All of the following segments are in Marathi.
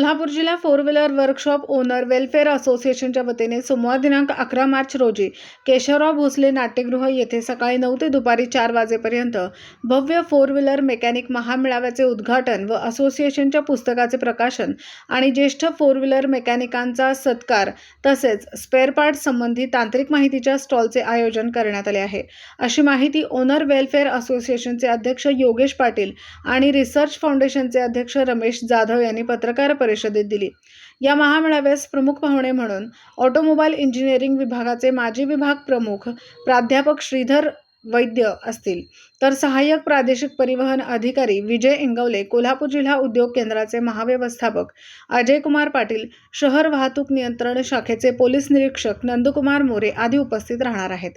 कोल्हापूर जिल्हा four wheeler workshop owner welfare असोसिएशनच्या वतीने सोमवार दिनांक अकरा मार्च रोजी केशवराव भोसले नाट्यगृह येथे सकाळी नऊ ते दुपारी चार वाजेपर्यंत भव्य फोर व्हीलर मेकॅनिक महामेळाव्याचे उद्घाटन व असोसिएशनच्या पुस्तकाचे प्रकाशन आणि ज्येष्ठ फोर व्हीलर मेकॅनिकांचा सत्कार तसेच स्पेअर पार्ट संबंधी तांत्रिक माहितीच्या स्टॉलचे आयोजन करण्यात आले आहे. अशी माहिती ओनर वेलफेअर असोसिएशनचे अध्यक्ष योगेश पाटील आणि रिसर्च फाउंडेशनचे अध्यक्ष रमेश जाधव यांनी पत्रकार परिषदेत दिली. या महामेळाव्यास प्रमुख पाहुणे म्हणून ऑटोमोबाईल इंजिनिअरिंग विभागाचे माजी विभाग प्रमुख प्राध्यापक श्रीधर वैद्य असतील. तर सहाय्यक प्रादेशिक परिवहन अधिकारी विजय इंगवले कोल्हापूर जिल्हा उद्योग केंद्राचे महाव्यवस्थापक अजय कुमार पाटील शहर वाहतूक नियंत्रण शाखेचे पोलीस निरीक्षक नंदकुमार मोरे आदी उपस्थित राहणार आहेत.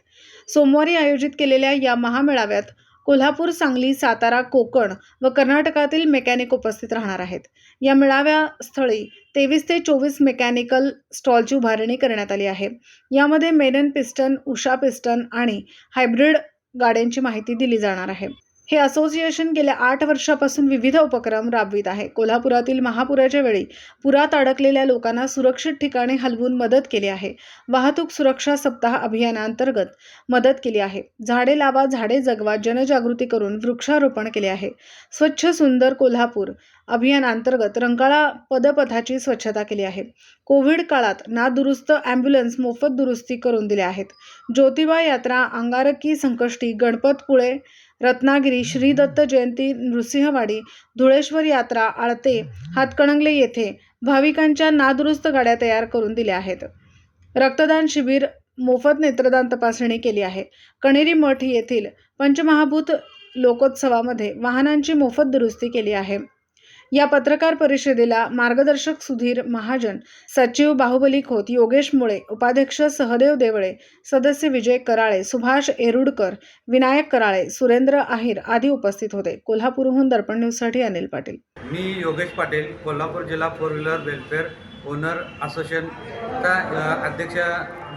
सोमवारी आयोजित केलेल्या या महामेळाव्यात कोल्हापूर सांगली सातारा कोकण व कर्नाटकातील मेकॅनिक उपस्थित राहणार आहेत. या मेळाव्यास्थळी तेवीस ते चोवीस मेकॅनिकल स्टॉलची उभारणी करण्यात आली आहे. यामध्ये मेनन पिस्टन उषा पिस्टन आणि हायब्रिड गाड्यांची माहिती दिली जाणार आहे. हे असोसिएशन गेल्या आठ वर्षापासून विविध उपक्रम राबवित आहे. कोल्हापुरातील महापुराच्या वेळी पुरात अडकलेल्या लोकांना सुरक्षित ठिकाणी हलवून मदत केली आहे. वाहतूक सुरक्षा सप्ताह अभियानांतर्गत मदत केली आहे. झाडे लावा झाडे जगवा जनजागृती करून वृक्षारोपण केले आहे. स्वच्छ सुंदर कोल्हापूर अभियानांतर्गत रंकाळा पदपथाची स्वच्छता केली आहे. कोविड काळात नादुरुस्त ॲम्ब्युलन्स मोफत दुरुस्ती करून दिल्या आहेत. ज्योतिबा यात्रा अंगारकी संकष्टी गणपतपुळे रत्नागिरी श्री दत्त जयंती नृसिंहवाडी धुळेश्वर यात्रा आळते हातकणंगले येथे भाविकांच्या नादुरुस्त गाड्या तयार करून दिल्या आहेत. रक्तदान शिबिर मोफत नेत्रदान तपासणी केली आहे. कणेरी मठ येथील पंचमहाभूत लोकोत्सवामध्ये वाहनांची मोफत दुरुस्ती केली आहे. या पत्रकार परिषदेला मार्गदर्शक सुधीर महाजन सचिव बाहुबली खोत योगेश मुळे उपाध्यक्ष सहदेव देवळे सदस्य विजय कराळे सुभाष एरुडकर विनायक कराळे सुरेंद्र आहिर आदी उपस्थित होते. कोल्हापूरहून दर्पण न्यूजसाठी अनिल पाटील. मी योगेश पाटील कोल्हापूर जिल्हा फोर व्हीलर वेलफेअर ओनर असोसिएशनचा अध्यक्ष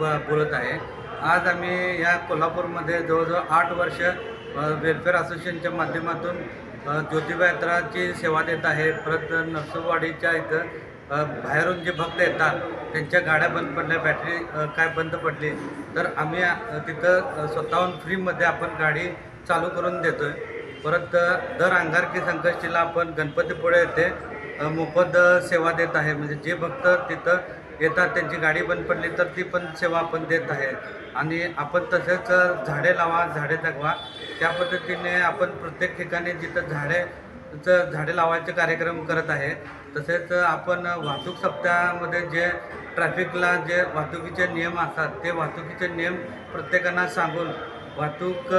ब बोलत आहे. आज आम्ही या कोल्हापूरमध्ये जवळजवळ आठ वर्ष वेलफेअर असोसिएशनच्या माध्यमातून ज्योतिबा यात्राची सेवा देत आहे परत नरसोबावाडीच्या इथं बाहेरून जे भक्त येतात त्यांच्या गाड्या बंद पडल्या बॅटरी काय बंद पडली तर आम्ही तिथं स्वतःहून फ्रीमध्ये आपण गाडी चालू करून देतो आहे परत दर अंगारकी संकष्टीला आपण गणपतीपुळे येथे मोफत सेवा देत आहे. म्हणजे जे भक्त तिथं येतात त्यांची गाडी बंद पडली तर ती पण सेवा आपण देत आहे. आणि आपण तसेच झाडे लावा झाडे जगवा त्या पद्धतीने आपण प्रत्येक ठिकाणी जिथं झाडे झाडे लावायचे कार्यक्रम करत आहे तसेच आपण वाहतूक सप्ताहामध्ये जे ट्रॅफिकला जे वाहतुकीचे नियम असतात ते वाहतुकीचे नियम प्रत्येकांना सांगून वाहतूक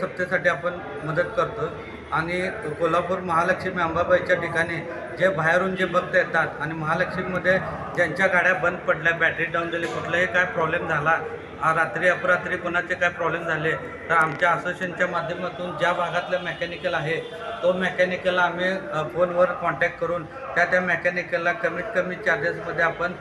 सप्तेसाठी आपण मदत करतो. आणि कोल्हापूर महालक्ष्मी अंबाबाईच्या ठिकाणी जे बाहेरून जे भक्त येतात आणि महालक्ष्मीमध्ये ज्यांच्या गाड्या बंद पडल्या बॅटरी डाऊन झाली कुठलाही काय प्रॉब्लेम झाला रात्री अपरात्री कोणाचे काय प्रॉब्लेम झाले तर आमच्या असोसिएशनच्या माध्यमातून ज्या भागातलं मेकॅनिकल आहे तो मेकॅनिकलला आम्ही फोनवर कॉन्टॅक्ट करून त्या त्या मेकॅनिकलला कमीत कमी चार्जेसमध्ये आपण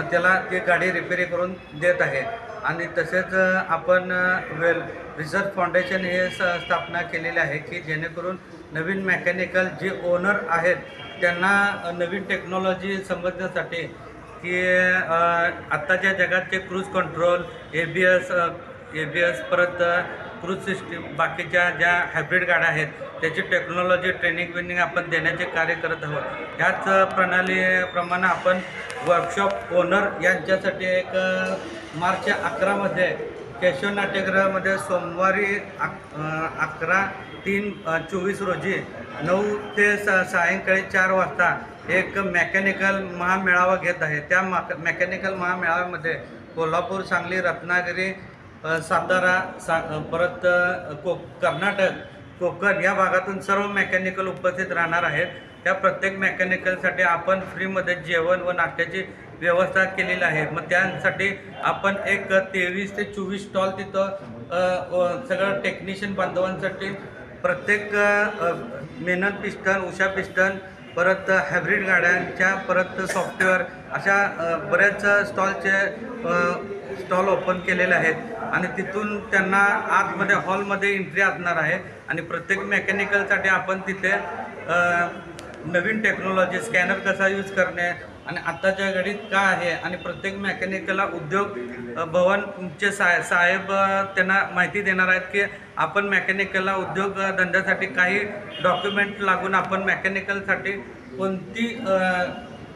त्याला ती गाडी रिपेरी करून देत आहे. आणि तसेच आपण वेल रिसर्च फाउंडेशन हे स स्थापना केलेली आहे की जेणेकरून नवीन मेकॅनिकल जे ओनर आहेत त्यांना नवीन टेक्नॉलॉजी समजण्यासाठी की आत्ताच्या जगात जे cruise control A B S A B S परत क्रूज सिस्टीम बाकीच्या ज्या हायब्रिड गाड्या आहेत त्याची टेक्नॉलॉजी ट्रेनिंग विनिंग आपण देण्याचे कार्य करत आहोत. ह्याच प्रणालीप्रमाणे आपण वर्कशॉप ओनर यांच्यासाठी एक मार्च अकरामध्ये केशव नाट्यगृहामध्ये सोमवारी अक अकरा तीन चोवीस रोजी नऊ ते सा सायंकाळी चार वाजता एक मेकॅनिकल महामेळावा घेत आहे. त्या माक मेकॅनिकल महामेळाव्यामध्ये कोल्हापूर सांगली रत्नागिरी सातारा सा परत को कर्नाटक कोकण या भागातून सर्व मेकॅनिकल उपस्थित राहणार आहेत. त्या प्रत्येक मेकॅनिकलसाठी आपण फ्रीमध्ये जेवण व नाश्त्याची व्यवस्था केलेली आहे. मग त्यासाठी आपण एक तेवीस ते चोवीस स्टॉल तिथं सगळं टेक्निशियन बांधवांसाठी प्रत्येक मेहनत मेनन पिस्टन उषा पिस्टन परत हायब्रिड गाड्यांच्या परत सॉफ्टवेअर अशा बऱ्याच स्टॉलचे स्टॉल ओपन केलेले आहेत. आणि तिथून त्यांना आतमध्ये हॉलमध्ये एंट्री असणार आहे. आणि प्रत्येक मेकॅनिकलसाठी आपण तिथे नवीन टेक्नॉलॉजी स्कॅनर कसा यूज करणे आणि आत्ताच्या घडीत काय आहे? आणि प्रत्येक मेकॅनिकला उद्योग भवनचे साय साहेब त्यांना माहिती देणार आहेत की आपण मेकॅनिकलला उद्योग धंद्यासाठी काही डॉक्युमेंट लागून आपण मेकॅनिकलसाठी कोणती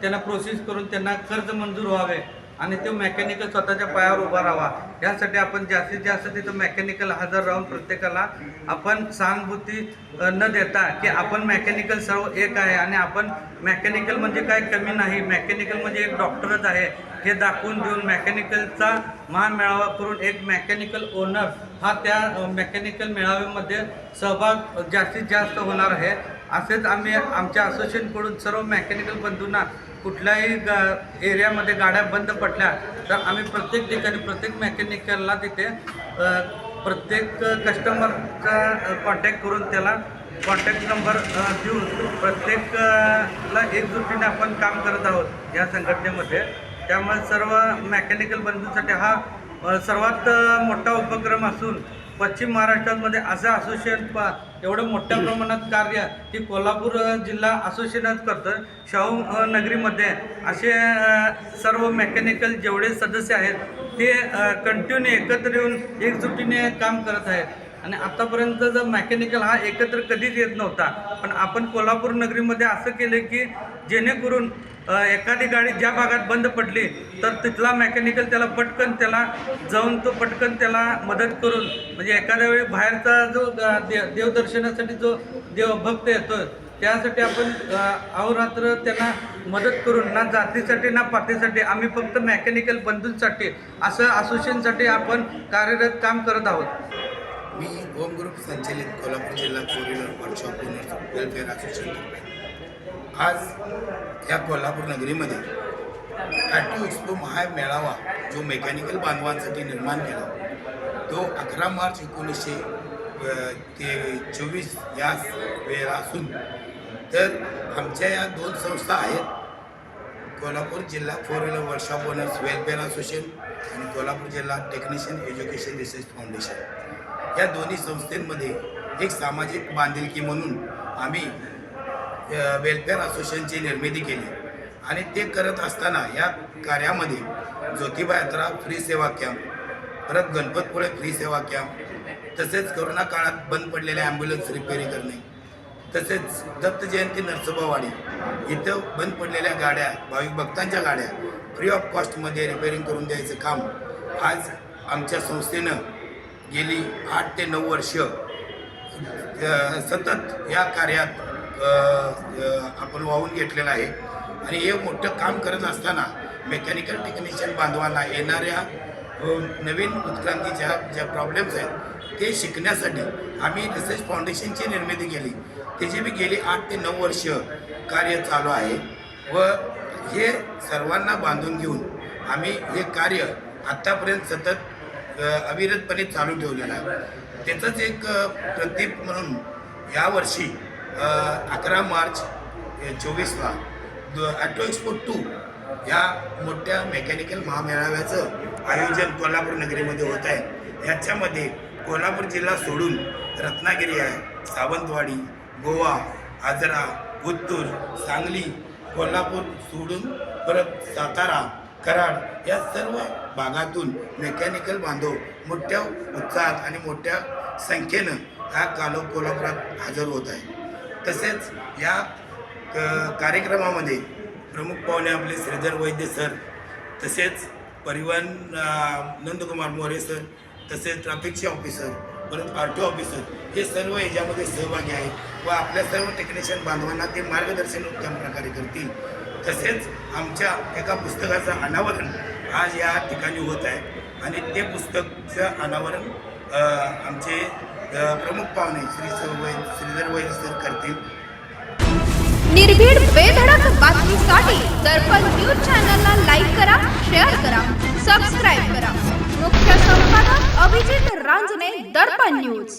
त्यांना प्रोसेस करून त्यांना कर्ज मंजूर व्हावे? आणि तो मेकॅनिकल स्वतःच्या पायावर उभा राहावा. यासाठी आपण जास्तीत जास्त तिथं मेकॅनिकल हजर राहून प्रत्येकाला आपण सहानुभूती न देता की आपण मेकॅनिकल सर्व एक आहे आणि आपण मेकॅनिकल म्हणजे काय कमी नाही. मेकॅनिकल म्हणजे एक डॉक्टरच आहे. हे दाखवून देऊन मेकॅनिकलचा महामेळावा करून एक मेकॅनिकल ओनर हा त्या मेकॅनिकल मेळाव्यामध्ये सहभाग जास्तीत जास्त होणार आहे. असेच आम्ही आमच्या असोसिएशनकडून सर्व मेकॅनिकल बंधूंना कुठल्याही ग एरियामध्ये गाड्या बंद पडल्या तर आम्ही प्रत्येक ठिकाणी प्रत्येक मेकॅनिकलला तिथे प्रत्येक कस्टमरचा कॉन्टॅक्ट करून त्याला कॉन्टॅक्ट नंबर देऊन प्रत्येकला एकजुटीने आपण काम करत आहोत या संघटनेमध्ये. त्यामुळे सर्व मेकॅनिकल बंधूंसाठी हा सर्वात मोठा उपक्रम असून पश्चिम महाराष्ट्रामध्ये असं असोसिएशन प एवढं मोठ्या प्रमाणात कार्य की कोल्हापूर जिल्हा असोसिएशनच करतं. शाहू नगरीमध्ये असे सर्व मेकॅनिकल जेवढे सदस्य आहेत ते कंटिन्यू एकत्र येऊन एकजुटीने काम करत आहेत. आणि आतापर्यंत जर मेकॅनिकल हा एकत्र कधीच येत नव्हता पण आपण कोल्हापूर नगरीमध्ये असं केलं की जेणेकरून एखादी गाडी ज्या भागात बंद पडली तर तिथला मेकॅनिकल त्याला पटकन त्याला जाऊन तो पटकन त्याला मदत करून म्हणजे एखाद्या वेळी बाहेरचा जो दे देवदर्शनासाठी जो देव भक्त येतो त्यासाठी आपण अहोरात्र त्यांना मदत करून ना जातीसाठी ना पातीसाठी आम्ही फक्त मेकॅनिकल बंधूंसाठी असं असोसिएशनसाठी आपण कार्यरत काम करत आहोत. मी होम ग्रुप संचलित कोल्हापूर जिल्हा four wheeler workshop owners welfare association आज या कोल्हापूर नगरीमध्ये ॲटो एक्सपो महामेळावा जो मेकॅनिकल बांधवांसाठी निर्माण केला तो अकरा मार्च एकोणीसशे ते चोवीस या वेळेला असून तर आमच्या या दोन संस्था आहेत. कोल्हापूर जिल्हा four wheeler workshop owners welfare association आणि कोल्हापूर जिल्हा टेक्निशियन एज्युकेशन रिसर्च फाउंडेशन. या दोन्ही संस्थेमध्ये एक सामाजिक बांधिलकी म्हणून आम्ही वेलफेअर असोसिएशनची निर्मिती केली. आणि ते करत असताना या कार्यामध्ये ज्योतिबा यात्रा फ्री सेवा कॅम्प परत गणपतपुळे फ्री सेवा कॅम्प तसेच करोना काळात बंद पडलेल्या ॲम्ब्युलन्स रिपेरी करणे तसेच दत्त जयंती नरसोबावाडी इथं बंद पडलेल्या गाड्या भाविक भक्तांच्या गाड्या फ्री ऑफ कॉस्टमध्ये रिपेअरिंग करून द्यायचं काम आज आमच्या संस्थेनं गेली आठ ते नऊ वर्ष सतत या कार्यात आपण वाहून घेतलेलं आहे. आणि हे मोठं काम करत असताना मेकॅनिकल टेक्निशियन बांधवांना येणाऱ्या नवीन उत्क्रांतीच्या ज्या प्रॉब्लेम्स आहेत ते शिकण्यासाठी आम्ही रिसर्च फाउंडेशनची निर्मिती केली. त्याची मी गेली आठ ते नऊ वर्ष कार्य चालू आहे. व हे सर्वांना बांधून घेऊन आम्ही हे कार्य आत्तापर्यंत सतत अविरतपणे चालू ठेवलेलं आहे. त्याचंच एक प्रतीक म्हणून यावर्षी अकरा मार्च चोवीसला ॲटो एक्सपो टू या मोठ्या मेकॅनिकल महामेळाव्याचं आयोजन कोल्हापूर नगरीमध्ये होत आहे. ह्याच्यामध्ये कोल्हापूर जिल्हा सोडून रत्नागिरी आहे सावंतवाडी गोवा आजरा उत्तूर सांगली कोल्हापूर सोडून परत सातारा कराड या सर्व भागातून मेकॅनिकल बांधव मोठ्या उत्साहात आणि मोठ्या संख्येनं हा कालो कोल्हापुरात हजर होत आहे. तसेच या क- कार्यक्रमामध्ये प्रमुख पाहुणे आपले श्रीधर वैद्य सर तसेच परिवहन नंदकुमार मोरे सर तसेच ट्रॅफिकचे ऑफिसर परत आर टी ऑफिसर हे सर्व याच्यामध्ये सहभागी आहेत व आपल्या सर्व टेक्निशियन बांधवांना ते मार्गदर्शन उत्तम प्रकारे करतील. तसेच आमच्या एका पुस्तकाचं अनावरण आज या ठिकाणी होत आहे. आणि ते पुस्तकचं अनावरण आमचे प्रमुख पाहुणे श्री सर श्रीधर वैद्य करतील. निर्भीड बेधडक बातमीसाठी दर्पण न्यूज चॅनलला लाईक करा शेअर करा सबस्क्राईब करा. मुख्य संपादक अभिजित रांजणे दर्पण न्यूज.